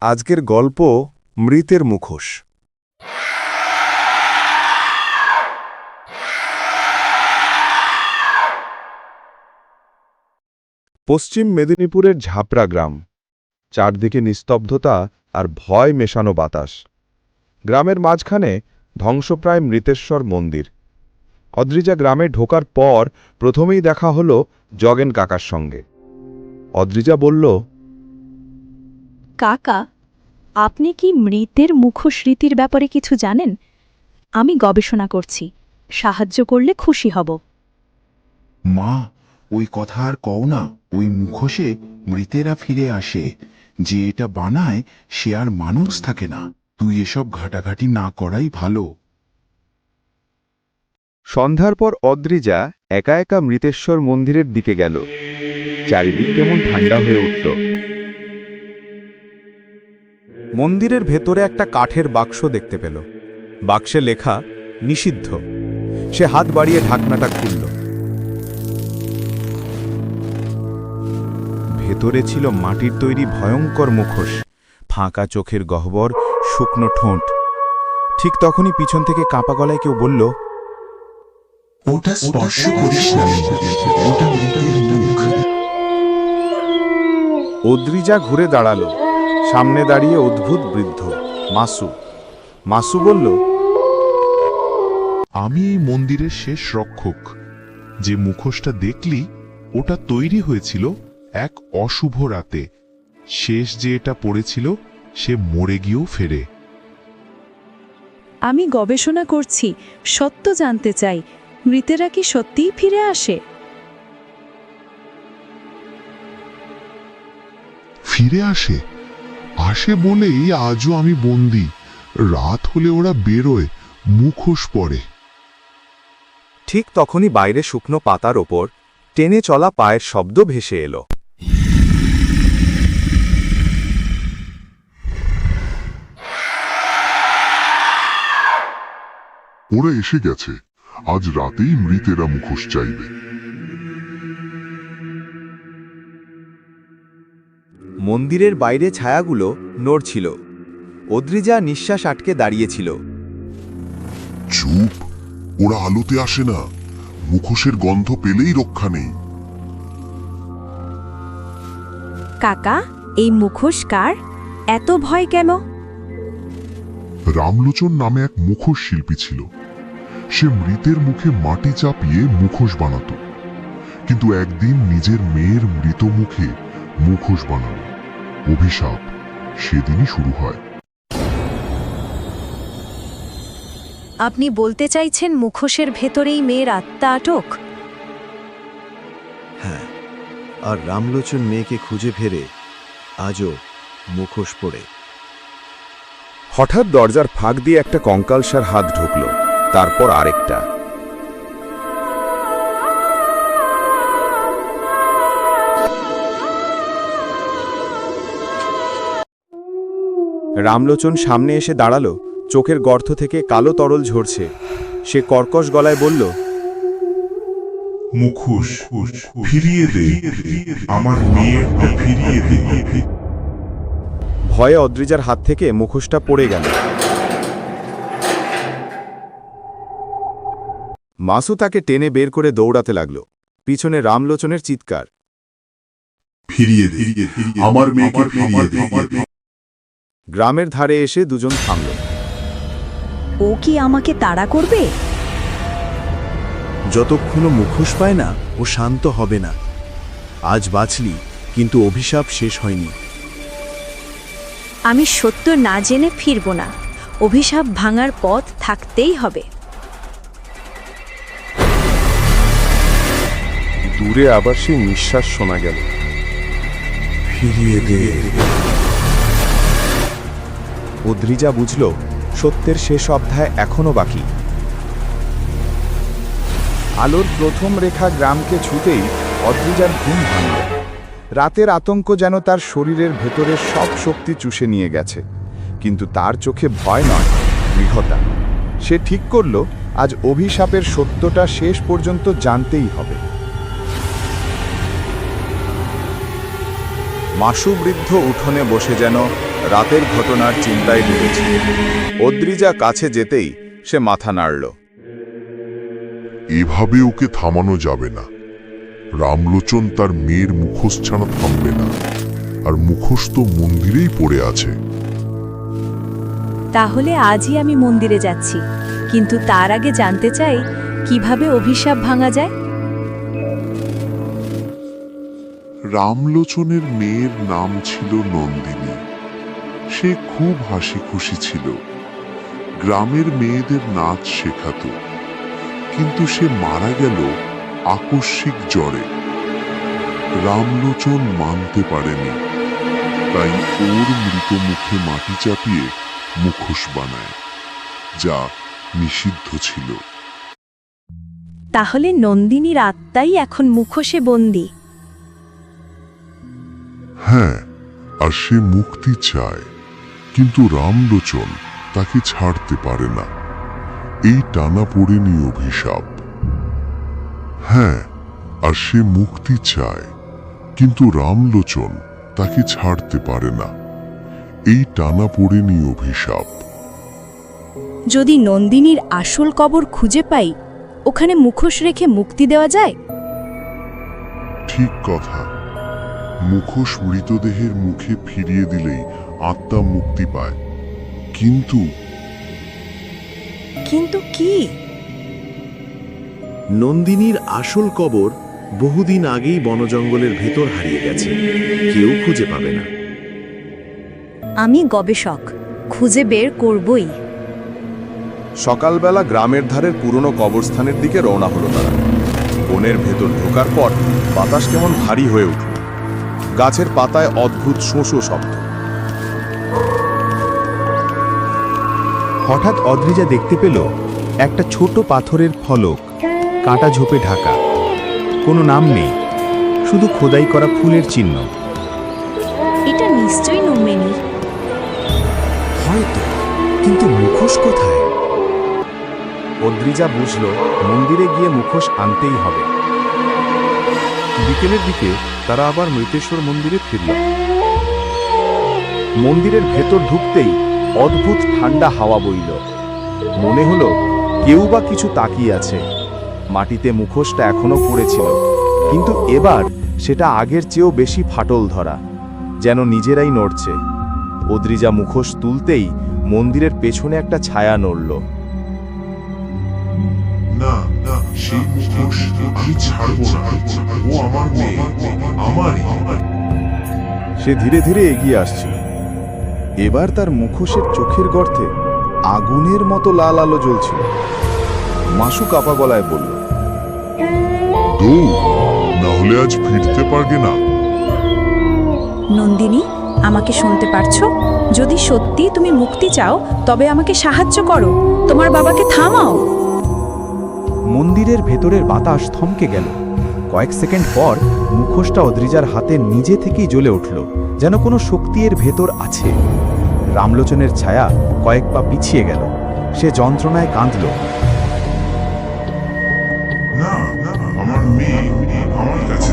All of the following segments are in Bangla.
আজকের গল্প মৃতের মুখোশ। পশ্চিম মেদিনীপুরের ঝাপড়া গ্রাম। চারদিকে নিস্তব্ধতা আর ভয় মেশানো বাতাস। গ্রামের মাঝখানে ধ্বংসপ্রায় মৃতেশ্বর মন্দির। অদ্রিজা গ্রামে ঢোকার পর প্রথমেই দেখা হল জগেন কাকার সঙ্গে। অদ্রিজা বলল কাকা আপনি কি মৃতের মুখস্মৃতির ব্যাপারে কিছু জানেন? আমি গবেষণা করছি সাহায্য করলে খুশি হব। মা ওই কথা আর কও না ওই মুখোশে মৃতেরা ফিরে আসে। যে এটা বানায় সে আর মানুষ থাকে না। তুই এসব ঘাটাঘাটি না করাই ভালো। সন্ধ্যার পর অদ্রিজা একা একা মৃতেশ্বর মন্দিরের দিকে গেল। চারিদিক কেমন ঠান্ডা হয়ে উঠল। মন্দিরের ভেতরে একটা কাঠের বাক্স দেখতে পেল। বাক্সে লেখা নিষিদ্ধ। সে হাত বাড়িয়ে ঢাকনাটা খুলল। ভেতরে ছিল মাটির তৈরি ভয়ঙ্কর মুখোশ ফাঁকা চোখের গহ্বর শুকনো ঠোঁট। ঠিক তখনই পিছন থেকে কাঁপা গলায় কেউ বলল ওটা স্পর্শ করিস না ওটা মুখ। অদ্রিজা ঘুরে দাঁড়াল। সামনে দাঁড়িয়ে অদ্ভুত বৃদ্ধ মাসু। মাসু বলল আমি এই মন্দিরের শেষ রক্ষক। যে মুখোশটা দেখলি ওটা তৈরি হয়েছিল এক অশুভ রাতে। শেষ যে এটা পড়েছিল সে মরে গিয়েও ফেরে। আমি গবেষণা করছি সত্য জানতে চাই। মৃতেরা কি সত্যিই ফিরে আসে? ফিরে আসে? আসে বলেই আজও আমি বন্দি। রাত হলে ওরা বেরোয় মুখোশ পরে। ঠিক তখনই বাইরে শুকনো পাতার ওপর টেনে চলা পায়ের শব্দ ভেসে এলো। ওরা এসে গেছে। আজ রাতেই মৃতেরা মুখোশ চাইবে। মন্দিরের বাইরে ছায়াগুলো নড়ছিল। অদ্রিজা নিঃশ্বাস আটকে দাঁড়িয়েছিল। চুপ ওরা আলোতে আসে না। মুখোশের গন্ধ পেলেই রক্ষা নেই। কাকা এই মুখোশ কার? এত ভয় কেন? রামলোচন নামে এক মুখোশ শিল্পী ছিল। সে মৃতের মুখে মাটি চাপিয়ে মুখোশ বানাতো। কিন্তু একদিন নিজের মেয়ের মৃত মুখে মুখোশ বানানো অভিশাপ সেদিনই শুরু হয়। আপনি বলতে চাইছেন মুখোশের ভেতরেই মেয়ের আত্মা আটক? হ্যাঁ আর রামলোচন মেয়েকে খুঁজে ফেরে আজও মুখোশ পড়ে। হঠাৎ দরজার ফাঁক দিয়ে একটা কঙ্কালসার হাত ঢুকল তারপর আরেকটা। রামলোচন সামনে এসে দাঁড়াল চোখের গর্ত থেকে কালো তরল ঝরছে। সে কর্কশ গলায় বলল মুখোশ ফিরিয়ে দে আমার মেয়েটা ফিরিয়ে দে। ভয়ে অদ্রিজার হাত থেকে মুখোশটা পড়ে গেল। মাসু তাকে টেনে বের করে দৌড়াতে লাগল। পিছনে রামলোচনের চিৎকার ফিরিয়ে দে আমার মেয়েকে ফিরিয়ে দে। গ্রামের ধারে এসে দুজন থামল। ও কি আমাকে তাড়া করবে? যতক্ষণ ও মুখোশ পায় না ও শান্ত হবে না। আজ বাঁচলি কিন্তু অভিশাপ শেষ হয়নি। আমি সত্য না জেনে ফিরব না। অভিশাপ ভাঙার পথ থাকতেই হবে। দূরে আবার সেই নিঃশ্বাস শোনা গেল। ফিরিয়ে দে। অদ্রিজা বুঝল সত্যের শেষ অধ্যায় এখনও বাকি। আলোর প্রথম রেখা গ্রামকে ছুতেই অদ্রিজার ঘুম ভাঙল। রাতের আতঙ্ক যেন তার শরীরের ভেতরের সব শক্তি চুষে নিয়ে গেছে। কিন্তু তার চোখে ভয় নয়, দৃঢ়তা। সে ঠিক করল, আজ অভিশাপের সত্যটা শেষ পর্যন্ত জানতেই হবে। মাসু বৃদ্ধ উঠোনে বসে যেন রাতের ঘটনার চিন্তায় ডুবেছিল অদ্রিজা কাছে যেতেই সে মাথা নাড়ল। এভাবে ওকে থামানো যাবে না। রামলোচন তার মেয়ের মুখোশ ছাড়া থামবে না। আর মুখোশ তো মন্দিরেই পড়ে আছে। তাহলে আজই আমি মন্দিরে যাচ্ছি। কিন্তু তার আগে জানতে চাই কীভাবে অভিশাপ ভাঙা যায়? রামলোচনের মেয়ের নাম ছিল নন্দিনী। সে খুব হাসি খুশি ছিল। গ্রামের মেয়েদের নাচ শেখাতো। কিন্তু সে মারা গেল আকস্মিক জ্বরে। রামলোচন মানতে পারেনি। তাই ওর মৃত মুখে মাটি চাপিয়ে মুখোশ বানায় যা নিষিদ্ধ ছিল। তাহলে নন্দিনীর আত্মাই এখন মুখোশে বন্দি। হ্যাঁ আর সে মুক্তি চায়। কিন্তু রামলোচন তাকে ছাড়তে পারে না। এই টানা পড়েনি অভিশাপ। হ্যাঁ আর সে মুক্তি চায় কিন্তু রামলোচন তাকে ছাড়তে পারে না। এই টানা পড়েনি অভিশাপ। যদি নন্দিনীর আসল কবর খুঁজে পাই ওখানে মুখোশ রেখে মুক্তি দেওয়া যায়? ঠিক কথা। মুখোশ মৃতদেহের মুখে ফিরিয়ে দিলেই আত্মা মুক্তি পায়। কিন্তু কিন্তু কি? নন্দিনীর আসল কবর বহুদিন আগেই বনজঙ্গলের ভেতর হারিয়ে গেছে। কেউ খুঁজে পাবে না। আমি গবেষক খুঁজে বের করবই। সকালবেলা গ্রামের ধারের পুরনো কবরস্থানের দিকে রওনা হলো তারা। বনের ভেতর ঢোকার পর বাতাস কেমন ভারী হয়ে উঠল। গাছের পাতায় অদ্ভুত শোঁশো শব্দ। হঠাৎ অদ্রিজা দেখতে পেল একটা ছোট পাথরের ফলক কাঁটা ঝোপে ঢাকা। কোনো নাম নেই শুধু খোদাই করা ফুলের চিহ্ন। এটা নিশ্চয়ই নমেনি। হয়তো কিন্তু মুখোশ কোথায়? অদ্রিজা বুঝল মন্দিরে গিয়ে মুখোশ আনতেই হবে। বিকেলের দিকে তারা আবার মৃতেশ্বর মন্দিরে ফিরল। মন্দিরের ভেতর ঢুকতেই অদ্ভুত ঠান্ডা হাওয়া বইল। মনে হলো কেউ বা কিছু তাকিয়ে আছে। মাটিতে মুখোশটা এখনও পড়েছিল। কিন্তু এবার সেটা আগের চেয়েও বেশি ফাটল ধরা যেন নিজেরাই নড়ছে। অদ্রিজা মুখোশ তুলতেই মন্দিরের পেছনে একটা ছায়া নড়ল। না না সেই মুখোশ আমি ছাড়বো না। ও আমার মেয়ে আমারই। সে ধীরে ধীরে এগিয়ে আসছিল। এবার তার মুখোশের চোখের গর্তে আগুনের মতো লাল আলো জ্বলছিল। মাসু কাপা গলায় বলল দৌড় না আজ ফিরতে পারবে না। নন্দিনী আমাকে শুনতে পারছ? যদি সত্যি তুমি মুক্তি চাও তবে আমাকে সাহায্য করো। তোমার বাবাকে থামাও। মন্দিরের ভেতরের বাতাস থমকে গেল। কয়েক সেকেন্ড পর মুখোশটা অদ্রিজার হাতে নিজে থেকেই জ্বলে উঠল যেন কোনো শক্তি এর ভেতর আছে। রামলোচনের ছায়া কয়েক পা পিছিয়ে গেল। সে যন্ত্রণায় কাঁদল। না আমার মেয়ে আমার কাছে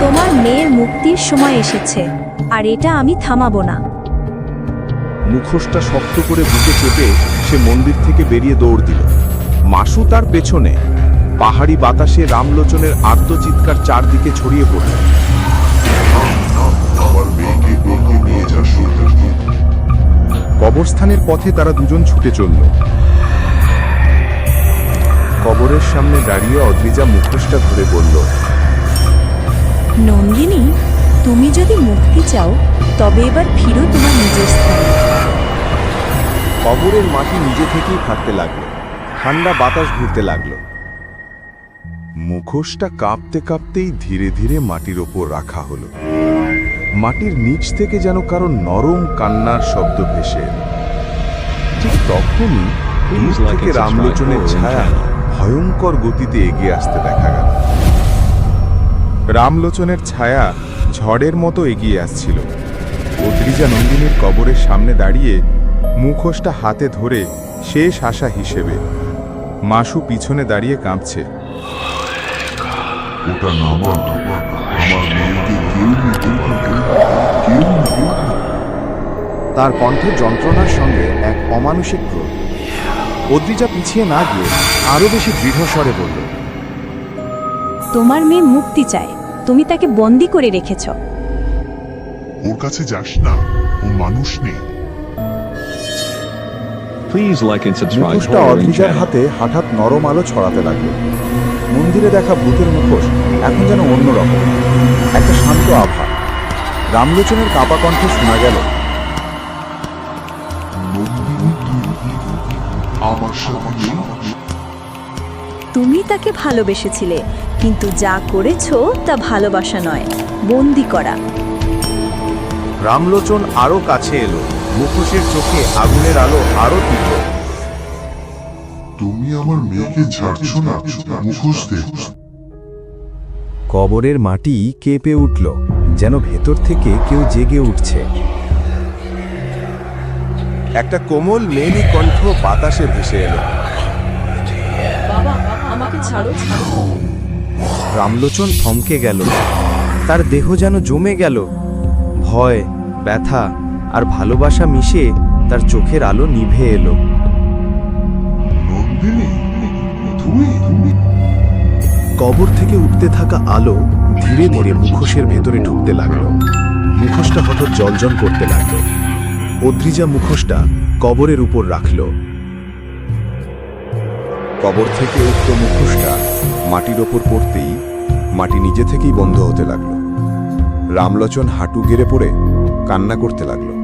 তোমার মেয়ের মুক্তির সময় এসেছে আর এটা আমি থামাবো না। মুখোশটা শক্ত করে বুকে চেপে সে মন্দির থেকে বেরিয়ে দৌড় দিল। মাসু তার পেছনে পাহাড়ি বাতাসে রামলোচনের আর্তচিৎকার চারদিকে ছড়িয়ে পড়ল। কবরস্থানের পথে তারা দুজন ছুটে চলল। কবরের সামনে দাঁড়িয়ে অদ্রিজা মুখোশটা ধরে বলল নন্দিনী তুমি যদি মুক্তি চাও তবে এবার ফিরো তোমার নিজের স্থানে। কবরের মাটি নিজে থেকেই ফাটতে লাগল। ঠান্ডা বাতাস ঘুরতে লাগল। মুখোশটা কাঁপতে কাঁপতেই ধীরে ধীরে মাটির ওপর রাখা হলো। মাটির নিচ থেকে যেন কারও নরম কান্নার শব্দ ভেসে। ঠিক তখনই দূর থেকে রামলোচনের ছায়া ভয়ঙ্কর গতিতে এগিয়ে আসতে দেখা গেল। রামলোচনের ছায়া ঝড়ের মতো এগিয়ে আসছিল। অদ্রিজা নন্দিনীর কবরের সামনে দাঁড়িয়ে মুখোশটা হাতে ধরে শেষ আশা হিসেবে মাসু পিছনে দাঁড়িয়ে কাঁপছে। ওটা নামা আমার মেয়েকে কেউ নিতে কেউ তার কণ্ঠে যন্ত্রণার সঙ্গে এক অমানুষিক ক্রোধ। অদ্রিজা পিছিয়ে না গিয়ে আরও বেশি দৃঢ় স্বরে বলল তোমার মেয়ে মুক্তি চায়। তুমি তাকে বন্দি করে রেখেছ। ওর কাছে যাস না ও মানুষ নেই। Subscribe. মুখোশটা Horror অদ্রিজার হাতে হঠাৎ নরম আলো ছড়াতে লাগল। মন্দিরে দেখা ভূতের মুখোশ এখন যেন অন্যরকম। একটা শান্ত আভা। রামলোচনের কাপা কণ্ঠে শোনা গেল তুমি তাকে ভালোবেসেছিলে কিন্তু যা করেছ তা ভালোবাসা নয় বন্দি করা। রামলোচন আরও কাছে এলো। মুখোশের চোখে আগুনের আলো আরও তীব্র। তুমি আমার মেয়েকে ছাড়ছো না মুখোশ কবরের মাটি কেঁপে উঠল যেন ভেতর থেকে কেউ জেগে উঠছে। একটা কোমল মেলি কণ্ঠ বাতাসে ভেসে এলো। রামলোচন থমকে গেল। তার দেহ যেন জমে গেল। ভয় ব্যথা আর ভালোবাসা মিশে তার চোখের আলো নিভে এলো। কবর থেকে উঠতে থাকা আলো ধীরে ধীরে মুখোশের ভেতরে ঢুকতে লাগল। মুখোশটা হঠাৎ জলজল করতে লাগল। অদ্রিজা মুখোশটা কবরের উপর রাখল। কবর থেকে উক্ত মুখোশটা মাটির ওপর পড়তেই মাটি নিজে থেকেই বন্ধ হতে লাগল। রামলোচন হাঁটু গেড়ে পড়ে কান্না করতে লাগল।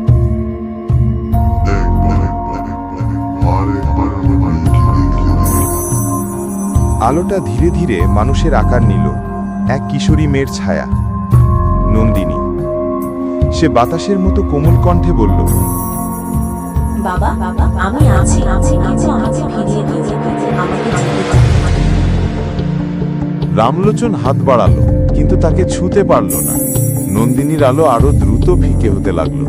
আলোটা ধীরে ধীরে মানুষের আকার নিল। এক কিশোরী মেয়ের ছায়া। নন্দিনী। সে বাতাসের মতো কোমল কণ্ঠে বলল বাবা আমি আছি আছি কিন্তু আমাকে ফিরিয়ে আমাকে রামলোচন হাত বাড়ালো কিন্তু তাকে ছুতে পারল না। নন্দিনীর আলো আরও দ্রুত ফিকে হতে লাগল।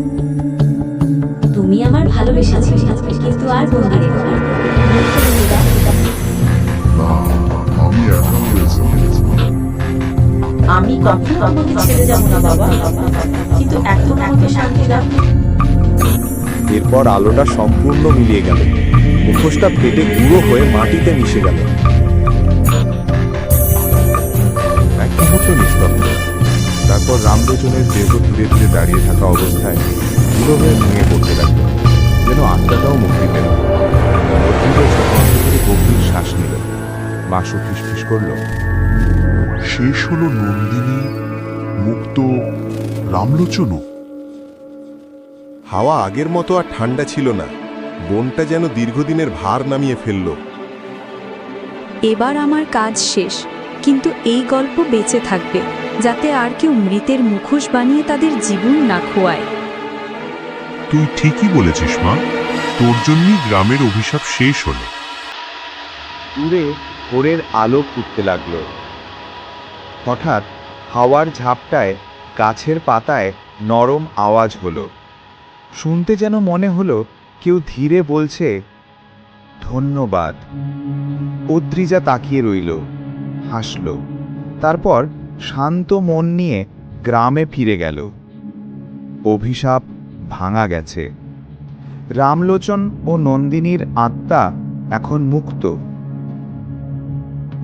তুমি আমার ভালোবেসেছিলে কিন্তু আর বন্দি আমি কখনো তোমাকে ছেড়ে যাব না, বাবা। কিন্তু এখন আমাকে শান্তি দাও। এরপর আলোটা সম্পূর্ণ মিলিয়ে গেল। মুখোশটা ফেটে গুঁড়ো হয়ে মাটিতে মিশে গেল। তারপর রামলোচনের দেহ ধীরে ধীরে দাঁড়িয়ে থাকা অবস্থায় ধুলো হয়ে ভেঙে পড়তে লাগল। যেন আত্মাটাও মুক্তি পেল গভীর শ্বাস নিল। মাসু ফিসফিস করল শেষ হলো নন্দিনী মুক্ত রামলোচনও। হাওয়া আগের মতো আর ঠান্ডা ছিল না। বনটা যেন দীর্ঘদিনের ভার নামিয়ে ফেলল। এবার আমার কাজ শেষ কিন্তু এই গল্প বেঁচে থাকবে যাতে আর কেউ মৃতের মুখোশ বানিয়ে তাদের জীবন না খোয়ায়। তুই ঠিকই বলেছিস মা। তোর জন্যই গ্রামের অভিশাপ শেষ হলো। দূরে ভোরের আলো ফুটতে লাগল। হঠাৎ হাওয়ার ঝাপটায় গাছের পাতায় নরম আওয়াজ হলো। শুনতে যেন মনে হলো কেউ ধীরে বলছে, ধন্যবাদ। অদ্রিজা তাকিয়ে রইল, হাসল। তারপর শান্ত মন নিয়ে গ্রামে ফিরে গেল। অভিশাপ ভাঙা গেছে। রামলোচন ও নন্দিনীর আত্মা এখন মুক্ত।